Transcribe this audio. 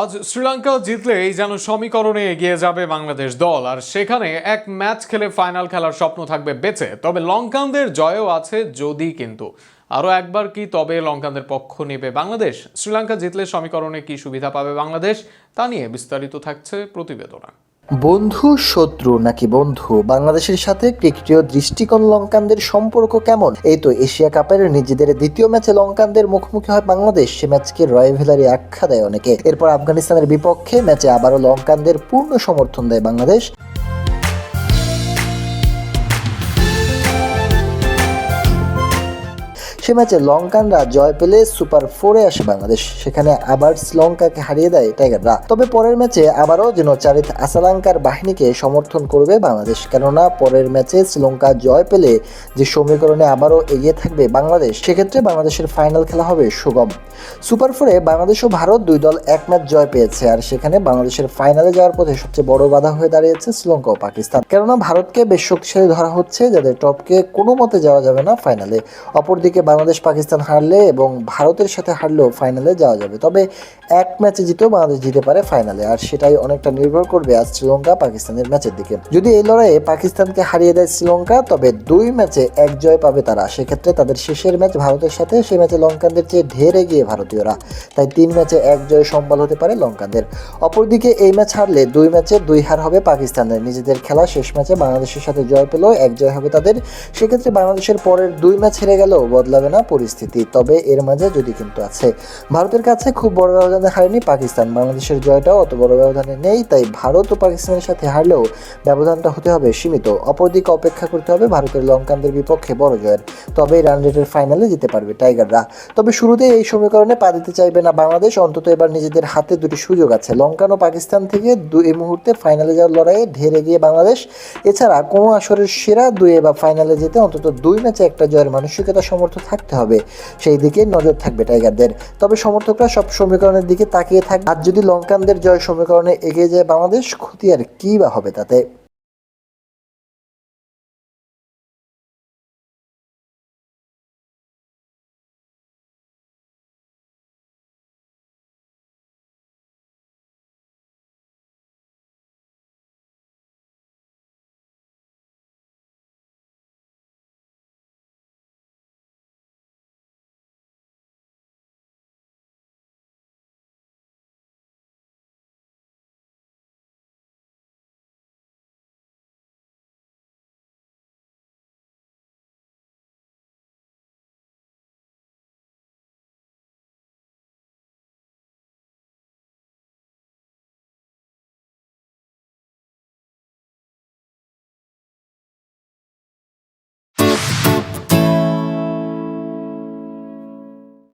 আজ শ্রীলঙ্কা জিতলেই যেন সমীকরণে এগিয়ে যাবে বাংলাদেশ দল, আর সেখানে এক ম্যাচ খেলে ফাইনাল খেলার স্বপ্ন থাকবে বেঁচে। তবে লঙ্কানদের জয়ও আছে যদি কিন্তু। আরও একবার কি তবে লঙ্কানদের পক্ষ নেবে বাংলাদেশ? শ্রীলঙ্কা জিতলে সমীকরণে কি সুবিধা পাবে বাংলাদেশ? তা নিয়ে বিস্তারিত থাকছে প্রতিবেদনা। বন্ধু, শত্রু নাকি বন্ধু? বাংলাদেশের সাথে ক্রিকেটীয় দৃষ্টিকোণ লঙ্কানদের সম্পর্ক কেমন? এই তো এশিয়া কাপের নিজেদের দ্বিতীয় ম্যাচে লঙ্কানদের মুখোমুখি হয় বাংলাদেশ। সে ম্যাচকে রয়ভেলারি আখ্যা দেয় অনেকে। এরপর আফগানিস্তানের বিপক্ষে ম্যাচে আবারও লঙ্কানদের পূর্ণ সমর্থন দেয় বাংলাদেশ। সে ম্যাচে লঙ্কানরা জয় পেলে সুপার ফোরে আসে বাংলাদেশ। সেখানে আবার শ্রীলঙ্কাকে হারিয়ে দেয় টাইগাররা। তবে পরের ম্যাচে আবারও যেন চারিত আসালাঙ্কার বাহিনীকে সমর্থন করবে বাংলাদেশ। কেননা পরের ম্যাচে শ্রীলঙ্কা জয় পেলে যে সমীকরণে আবারও এগিয়ে থাকবে বাংলাদেশ, সেক্ষেত্রে বাংলাদেশের ফাইনাল খেলা হবে সুগম। সুপার ফোরে বাংলাদেশ ও ভারত দুই দল এক ম্যাচ জয় পেয়েছে, আর সেখানে বাংলাদেশের ফাইনালে যাওয়ার পথে সবচেয়ে বড় বাধা হয়ে দাঁড়িয়েছে শ্রীলঙ্কা ও পাকিস্তান। কেননা ভারতকে বেশ শক্তিশালী ধরা হচ্ছে, যাদের টপকে কোনো মতে যাওয়া যাবে না ফাইনালে। অপরদিকে বাংলাদেশ পাকিস্তান হারলে এবং ভারতের সাথে হারলেও ফাইনালে যাওয়া যাবে। তবে এক ম্যাচে জিতেও বাংলাদেশ জিতে পারে ফাইনালে, আর সেটাই অনেকটা নির্ভর করবে আজ শ্রীলঙ্কা পাকিস্তানের ম্যাচের দিকে। যদি এই লড়াইয়ে পাকিস্তানকে হারিয়ে দেয় শ্রীলঙ্কা, তবে দুই ম্যাচে এক জয় পাবে তারা। সেক্ষেত্রে তাদের শেষের ম্যাচ ভারতের সাথে, সেই ম্যাচে লঙ্কানদের চেয়ে ঢের এগিয়ে ভারতীয়রা। তাই তিন ম্যাচে এক জয় সম্বল হতে পারে লঙ্কানদের। অপরদিকে এই ম্যাচ হারলে দুই ম্যাচে দুই হার হবে পাকিস্তানের। নিজেদের খেলা শেষ ম্যাচে বাংলাদেশের সাথে জয় পেলেও এক জয় হবে তাদের। সেক্ষেত্রে বাংলাদেশের পরের দুই ম্যাচ হেরে গেলেও বদলাবে না পরিস্থিতি, তবে এর মাঝে যদি কিন্তু আছে। ভারতের কাছে খুব বড় ব্যবধানে হারেনি পাকিস্তান। বাংলাদেশের জয়টাও অত বড় ব্যবধানে নেই, তাই ভারত ও পাকিস্তানের সাথে হারলেও ব্যবধানটা হতে হবে সীমিত। অপরদিকে অপেক্ষা করতে হবে ভারতের লঙ্কানদের বিপক্ষে বড় জয়ের। তবেই রান রেটের ফাইনালে যেতে পারবে টাইগাররা। তবে শুরুতেই এই সমীকরণে পা দিতে চাইবে না বাংলাদেশ, অন্তত এবার নিজেদের হাতে দুটি সুযোগ আছে। লঙ্কান ও পাকিস্তান থেকে দু এই মুহূর্তে ফাইনালে যাওয়ার লড়াইয়ে ঢেরে গিয়ে বাংলাদেশ। এছাড়া কোনো আসরের সেরা দুয়ে বা ফাইনালে যেতে অন্তত দুই ম্যাচে একটা জয়ের মানসিকতা সমর্থ থাকতে হবে। সেই দিকে নজর থাকবে টাইগারদের। তবে সমর্থকরা সব সমীকরণের দিকে তাকিয়ে থাকবে আর যদি লঙ্কানদের জয় সমীকরণে এগিয়ে যায় বাংলাদেশ, ক্ষতি আর কি বা হবে তাতে?